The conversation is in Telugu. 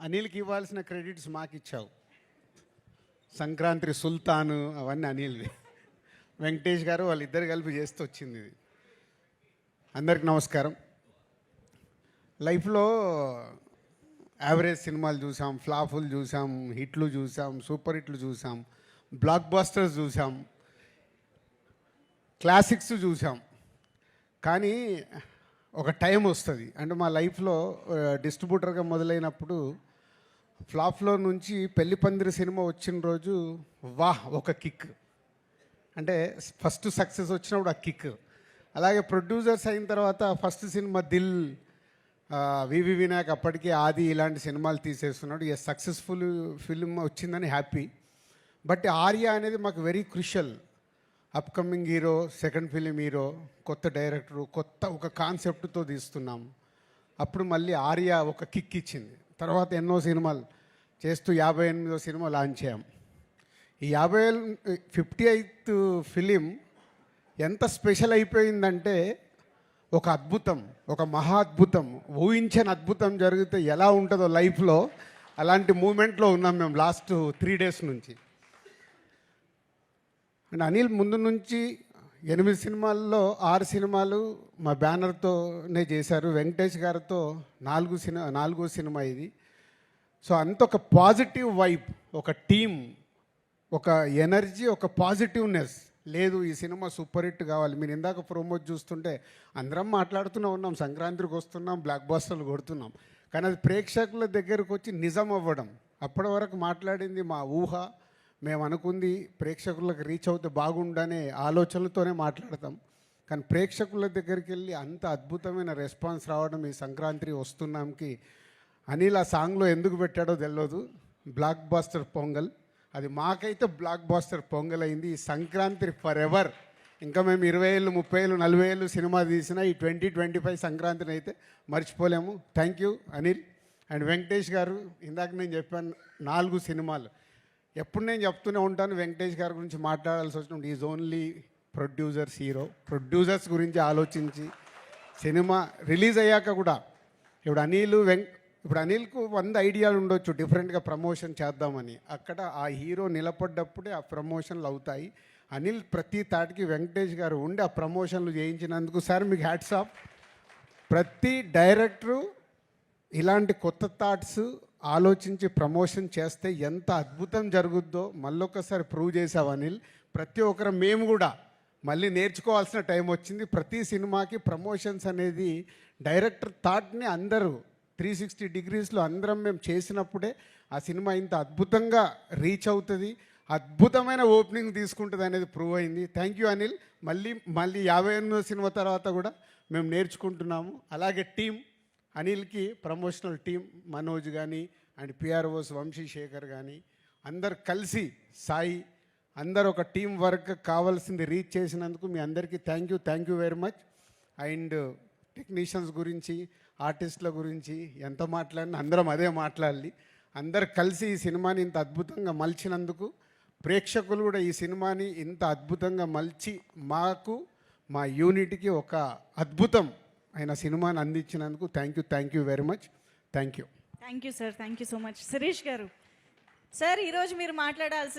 అనిల్కి ఇవ్వాల్సిన క్రెడిట్స్ మాకు ఇచ్చావు సంక్రాంతి సుల్తాను అవన్నీ అనిల్వి. వెంకటేష్ గారు వాళ్ళిద్దరు కలిపి చేస్తూ వచ్చింది ఇది. అందరికి నమస్కారం. లైఫ్లో యావరేజ్ సినిమాలు చూసాం ఫ్లాఫులు చూసాం హిట్లు చూసాం సూపర్ హిట్లు చూసాం బ్లాక్ బాస్టర్స్ చూసాం క్లాసిక్స్ చూసాం. కానీ ఒక టైం వస్తుంది. అంటే మా లైఫ్లో డిస్ట్రిబ్యూటర్గా మొదలైనప్పుడు ఫ్లాప్లో నుంచి పెళ్ళి పందిరి సినిమా వచ్చిన రోజు వాహ్ ఒక కిక్. అంటే ఫస్ట్ సక్సెస్ వచ్చినప్పుడు ఆ కిక్. అలాగే ప్రొడ్యూసర్స్ అయిన తర్వాత ఫస్ట్ సినిమా దిల్. వివి వినాయక్ అప్పటికే ఆది ఇలాంటి సినిమాలు తీసేస్తున్నాడు. ఏ సక్సెస్ఫుల్ ఫిల్మ్ వచ్చిందని హ్యాపీ. బట్ ఆర్య అనేది మాకు very crucial. Upcoming hero second film hero కొత్త డైరెక్టరు కొత్త ఒక కాన్సెప్ట్తో తీస్తున్నాం. అప్పుడు మళ్ళీ ఆర్య ఒక కిక్ ఇచ్చింది. తర్వాత ఎన్నో సినిమాలు చేస్తూ యాభై ఎనిమిదో సినిమా లాంచ్ చేయం. ఈ యాభై ఫిఫ్టీ ఎయిత్ ఫిలిం ఎంత స్పెషల్ అయిపోయిందంటే ఒక అద్భుతం ఒక మహా అద్భుతం ఊహించని అద్భుతం జరిగితే ఎలా ఉంటుందో లైఫ్లో అలాంటి మూమెంట్లో ఉన్నాం మేము లాస్ట్ త్రీ డేస్ నుంచి. అండ్ అనిల్ ముందు నుంచి ఎనిమిది సినిమాల్లో ఆరు సినిమాలు మా బ్యానర్తోనే చేశారు. వెంకటేష్ గారితో నాలుగు సినిమా నాలుగో సినిమా ఇది. సో అంత ఒక పాజిటివ్ వైబ్ ఒక టీం ఒక ఎనర్జీ ఒక పాజిటివ్నెస్. లేదు ఈ సినిమా సూపర్ హిట్ కావాలి. మీరు ఇందాక ప్రోమోట్ చూస్తుంటే అందరం మాట్లాడుతూనే ఉన్నాం. సంక్రాంతికి వస్తున్నాం బ్లాక్ బాస్టర్లు కొడుతున్నాం. కానీ అది ప్రేక్షకుల దగ్గరకు వచ్చి నిజం అవ్వడం. అప్పటి వరకు మాట్లాడింది మా ఊహ మేము అనుకుంది ప్రేక్షకులకు రీచ్ అవుతే బాగుండనే ఆలోచనలతోనే మాట్లాడతాం. కానీ ప్రేక్షకుల దగ్గరికి వెళ్ళి అంత అద్భుతమైన రెస్పాన్స్ రావడం ఈ సంక్రాంతి వస్తున్నాంకి అనిల్ ఆ సాంగ్లో ఎందుకు పెట్టాడో తెలియదు బ్లాక్ బాస్టర్ పొంగల్ అది మాకైతే బ్లాక్ బాస్టర్ పొంగల్ అయింది. ఈ సంక్రాంతి ఫర్ ఎవర్ ఇంకా మేము ఇరవై ఏళ్ళు ముప్పై ఏళ్ళు నలభై ఏళ్ళు సినిమా తీసినా ఈ ట్వంటీ ట్వంటీ ఫైవ్ సంక్రాంతిని అయితే మర్చిపోలేము. Thank you Anil and Venkatesh garu ఇందాక నేను చెప్పాను నాలుగు సినిమాలు. ఎప్పుడు నేను చెప్తూనే ఉంటాను వెంకటేష్ గారి గురించి మాట్లాడాల్సి వచ్చినప్పుడు is only producers hero producers గురించి ఆలోచించి సినిమా రిలీజ్ అయ్యాక కూడా ఇప్పుడు అనిల్ వెంక్ ఇప్పుడు అనిల్కు వంద ఐడియాలు ఉండొచ్చు డిఫరెంట్గా ప్రమోషన్ చేద్దామని. అక్కడ ఆ హీరో నిలబడ్డప్పుడే ఆ ప్రమోషన్లు అవుతాయి. అనిల్ ప్రతి తాటికి వెంకటేష్ గారు ఉండి ఆ ప్రమోషన్లు చేయించినందుకు సార్ మీకు హ్యాట్స్ ఆఫ్. ప్రతి డైరెక్టరు ఇలాంటి కొత్త థాట్స్ ఆలోచించి ప్రమోషన్ చేస్తే ఎంత అద్భుతం జరుగుద్దో మళ్ళొకసారి ప్రూవ్ చేసావు అనిల్. ప్రతి ఒక్కరు మేము కూడా మళ్ళీ నేర్చుకోవాల్సిన టైం వచ్చింది. ప్రతి సినిమాకి ప్రమోషన్స్ అనేది డైరెక్టర్ థాట్ని అందరూ త్రీ సిక్స్టీ డిగ్రీస్లో అందరం మేము చేసినప్పుడే ఆ సినిమా ఇంత అద్భుతంగా రీచ్ అవుతుంది. అద్భుతమైన ఓపెనింగ్ తీసుకుంటుంది అనేది ప్రూవ్ అయింది. Thank you Anil. మళ్ళీ మళ్ళీ యాభై ఎనిమిదో సినిమా తర్వాత కూడా మేము నేర్చుకుంటున్నాము. అలాగే టీం అనిల్కి ప్రమోషనల్ టీం మనోజ్ కానీ అండ్ పిఆర్ఓస్ వంశీ శేఖర్ కానీ అందరు కలిసి సాయి అందరు ఒక టీం వర్క్ కావాల్సింది రీచ్ చేసినందుకు మీ అందరికీ thank you thank you very much. And technicians గురించి ఆర్టిస్టుల గురించి ఎంత మాట్లాడినా అందరం అదే మాట్లాడాలి. అందరు కలిసి ఈ సినిమాని ఇంత అద్భుతంగా మలిచినందుకు ప్రేక్షకులు కూడా ఈ సినిమాని ఇంత అద్భుతంగా మలిచి మాకు మా యూనిట్కి ఒక అద్భుతం ఆయన సినిమాని అందించినందుకు thank you thank you very much thank you thank you sir thank you so much Suresh garu sir ఈరోజు మీరు మాట్లాడాల్సిన